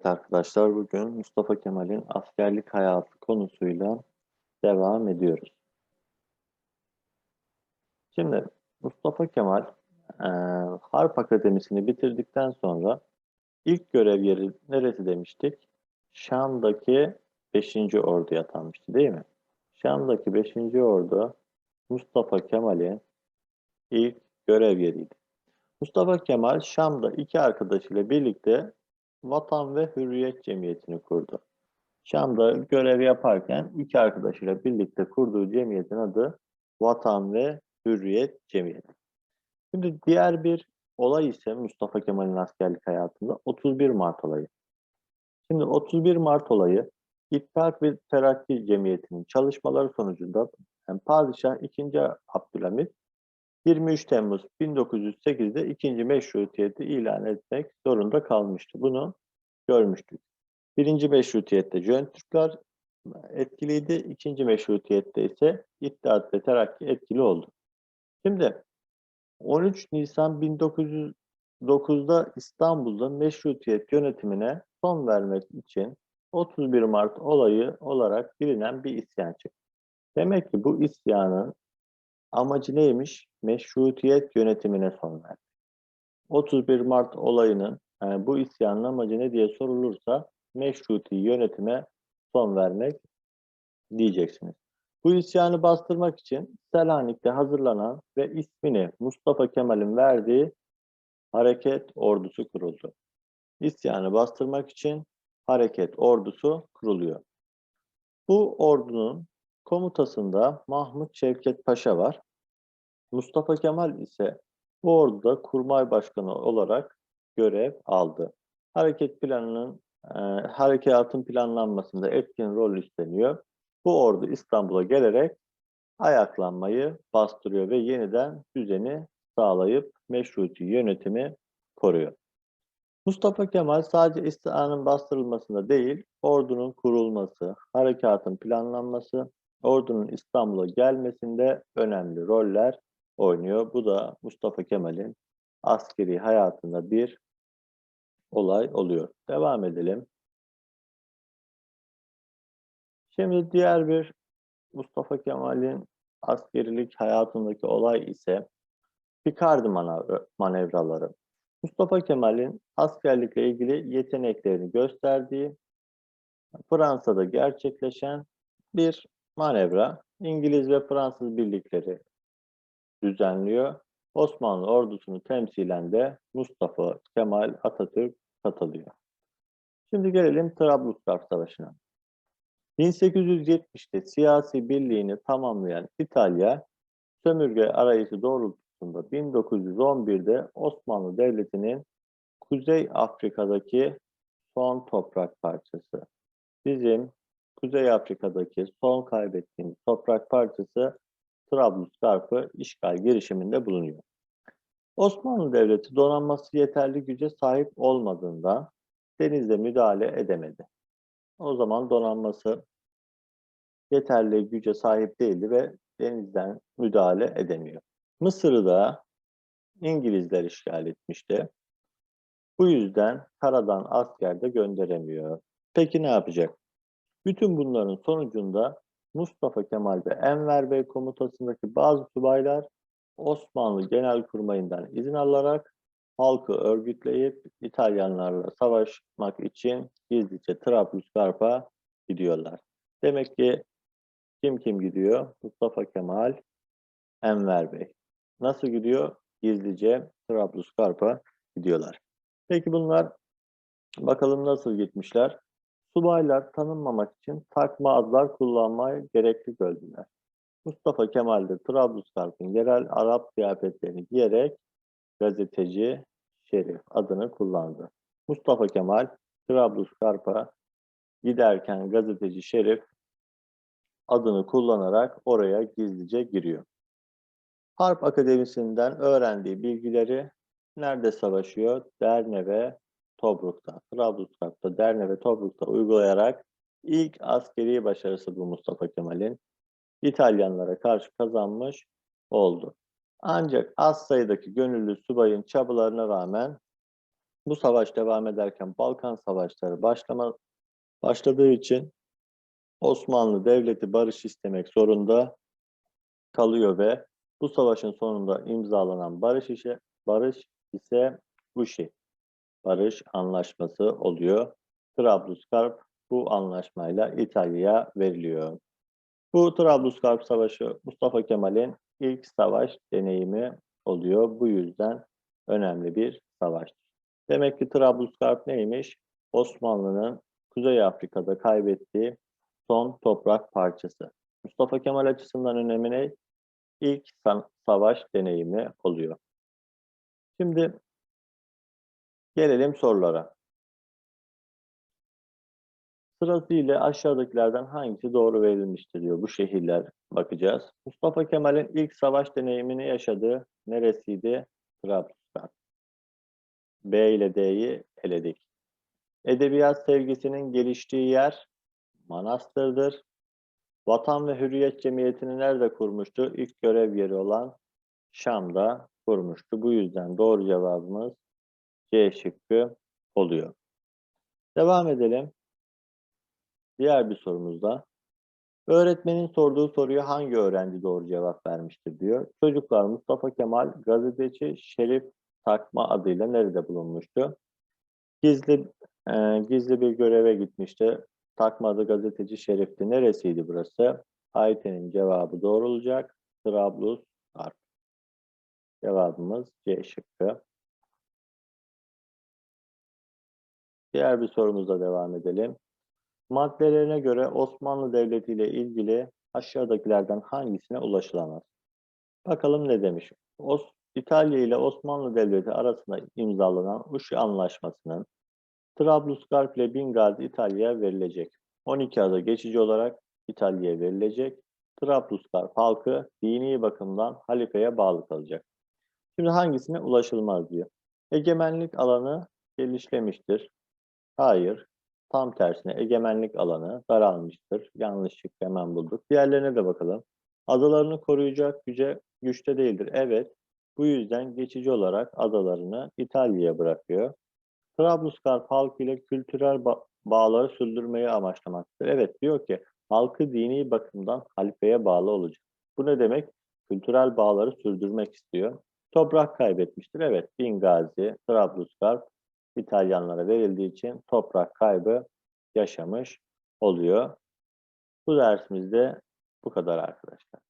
Evet arkadaşlar bugün Mustafa Kemal'in askerlik hayatı konusuyla devam ediyoruz. Şimdi Mustafa Kemal e, Harp Akademisi'ni bitirdikten sonra ilk görev yeri neresi demiştik? Şam'daki 5. Ordu'ya atanmıştı değil mi? Şam'daki 5. Ordu Mustafa Kemal'in ilk görev yeriydi. Mustafa Kemal Şam'da iki arkadaşıyla birlikte Vatan ve Hürriyet Cemiyeti'ni kurdu. Şam'da görev yaparken iki arkadaşıyla birlikte kurduğu cemiyetin adı Vatan ve Hürriyet Cemiyeti. Şimdi diğer bir olay ise Mustafa Kemal'in askerlik hayatında 31 Mart olayı. Şimdi 31 Mart olayı İttihat ve Terakki Cemiyeti'nin çalışmaları sonucunda yani Padişah 2. Abdülhamit 23 Temmuz 1908'de ikinci meşrutiyeti ilan etmek zorunda kalmıştı. Bunu görmüştük. Birinci meşrutiyette Jön Türkler etkiliydi. İkinci meşrutiyette ise İttihat ve Terakki etkili oldu. Şimdi 13 Nisan 1909'da İstanbul'da meşrutiyet yönetimine son vermek için 31 Mart olayı olarak bilinen bir isyan çıktı. Demek ki bu isyanın amacı neymiş? Meşrutiyet yönetimine son vermek. 31 Mart olayının yani bu isyanın amacı ne diye sorulursa meşruti yönetime son vermek diyeceksiniz. Bu isyanı bastırmak için Selanik'te hazırlanan ve ismini Mustafa Kemal'in verdiği hareket ordusu kuruldu. İsyanı bastırmak için hareket ordusu kuruluyor. Bu ordunun komutasında Mahmut Şevket Paşa var. Mustafa Kemal ise bu orduda kurmay başkanı olarak görev aldı. Hareket planının e, harekatın planlanmasında etkin rol üstleniyor. Bu ordu İstanbul'a gelerek ayaklanmayı bastırıyor ve yeniden düzeni sağlayıp meşruti yönetimi koruyor. Mustafa Kemal sadece istihanın bastırılmasında değil, ordunun kurulması, harekatın planlanması, ordunun İstanbul'a gelmesinde önemli roller oynuyor. Bu da Mustafa Kemal'in askeri hayatında bir olay oluyor. Devam edelim. Şimdi diğer bir Mustafa Kemal'in askerilik hayatındaki olay ise Picardi manevraları. Mustafa Kemal'in askerlikle ilgili yeteneklerini gösterdiği Fransa'da gerçekleşen bir manevra. İngiliz ve Fransız birlikleri düzenliyor. Osmanlı ordusunu temsilen de Mustafa Kemal Atatürk katılıyor. Şimdi gelelim Trablusgarp Savaşı'na. 1870'te siyasi birliğini tamamlayan İtalya, sömürge arayışı doğrultusunda 1911'de Osmanlı Devleti'nin Kuzey Afrika'daki son toprak parçası. Bizim Kuzey Afrika'daki son kaybettiğimiz toprak parçası Trablusgarp'ı işgal girişiminde bulunuyor. Osmanlı Devleti donanması yeterli güce sahip olmadığından denizde müdahale edemedi. O zaman donanması yeterli güce sahip değildi ve denizden müdahale edemiyor. Mısır'ı da İngilizler işgal etmişti. Bu yüzden karadan asker de gönderemiyor. Peki ne yapacak? Bütün bunların sonucunda Mustafa Kemal ve Enver Bey komutasındaki bazı subaylar Osmanlı Genelkurmay'ından izin alarak halkı örgütleyip İtalyanlarla savaşmak için gizlice Trablusgarp'a gidiyorlar. Demek ki kim kim gidiyor? Mustafa Kemal, Enver Bey. Nasıl gidiyor? Gizlice Trablusgarp'a gidiyorlar. Peki bunlar bakalım nasıl gitmişler? Subaylar tanınmamak için takma adlar kullanmayı gerekli gördüler. Mustafa Kemal de Trablusgarp'ın yerel Arap kıyafetlerini giyerek gazeteci Şerif adını kullandı. Mustafa Kemal Trablusgarp'a giderken gazeteci Şerif adını kullanarak oraya gizlice giriyor. Harp Akademisi'nden öğrendiği bilgileri nerede savaşıyor? Derne ve Tobruk'ta, Trablusgarp'ta, Derne ve Tobruk'ta uygulayarak ilk askeri başarısı bu Mustafa Kemal'in. İtalyanlara karşı kazanmış oldu. Ancak az sayıdaki gönüllü subayın çabalarına rağmen Bu savaş devam ederken Balkan Savaşları başlama, başladığı için Osmanlı Devleti barış istemek zorunda kalıyor ve bu savaşın sonunda imzalanan barış işe barış ise Uşi barış anlaşması oluyor. Trablusgarp bu anlaşmayla İtalya'ya veriliyor. Bu Trablusgarp Savaşı Mustafa Kemal'in ilk savaş deneyimi oluyor. Bu yüzden önemli bir savaş. Demek ki Trablusgarp neymiş? Osmanlı'nın Kuzey Afrika'da kaybettiği son toprak parçası. Mustafa Kemal açısından önemi ne? İlk savaş deneyimi oluyor. Şimdi gelelim sorulara. Sırasıyla aşağıdakilerden hangisi doğru verilmiştir diyor bu şehirler bakacağız. Mustafa Kemal'in ilk savaş deneyimini yaşadığı neresiydi? Trablusgarp. B ile D'yi eledik. Edebiyat sevgisinin geliştiği yer Manastır'dır. Vatan ve Hürriyet Cemiyeti'ni nerede kurmuştu? İlk görev yeri olan Şam'da kurmuştu. Bu yüzden doğru cevabımız C şıkkı oluyor. Devam edelim. Diğer bir sorumuzda. Öğretmenin sorduğu soruya hangi öğrenci doğru cevap vermiştir diyor. Çocuklar Mustafa Kemal gazeteci Şerif Takma adıyla nerede bulunmuştu? Gizli e, gizli bir göreve gitmişti. Takma adı gazeteci Şerif'ti. Neresiydi burası? Ayten'in cevabı doğru olacak. Trablusgarp. Cevabımız C şıkkı. Diğer bir sorumuzla devam edelim. Maddelerine göre Osmanlı Devleti ile ilgili aşağıdakilerden hangisine ulaşılamaz? Bakalım ne demiş? Os İtalya ile Osmanlı Devleti arasında imzalanan Uşi Anlaşması'nın Trablusgarp ile Bingazi İtalya'ya verilecek. 12 ada geçici olarak İtalya'ya verilecek. Trablusgarp halkı dini bakımdan halifeye bağlı kalacak. Şimdi hangisine ulaşılmaz diyor. Egemenlik alanı genişlemiştir. Hayır. Tam tersine egemenlik alanı daralmıştır. Yanlışlık hemen bulduk. Diğerlerine de bakalım. Adalarını koruyacak güce, güçte değildir. Evet. Bu yüzden geçici olarak adalarını İtalya'ya bırakıyor. Trablusgarp halkı ile kültürel ba- bağları sürdürmeyi amaçlamaktadır. Evet diyor ki halkı dini bakımdan halifeye bağlı olacak. Bu ne demek? Kültürel bağları sürdürmek istiyor. Toprak kaybetmiştir. Evet Bingazi, Trablusgarp İtalyanlara verildiği için toprak kaybı yaşamış oluyor. Bu dersimizde bu kadar arkadaşlar.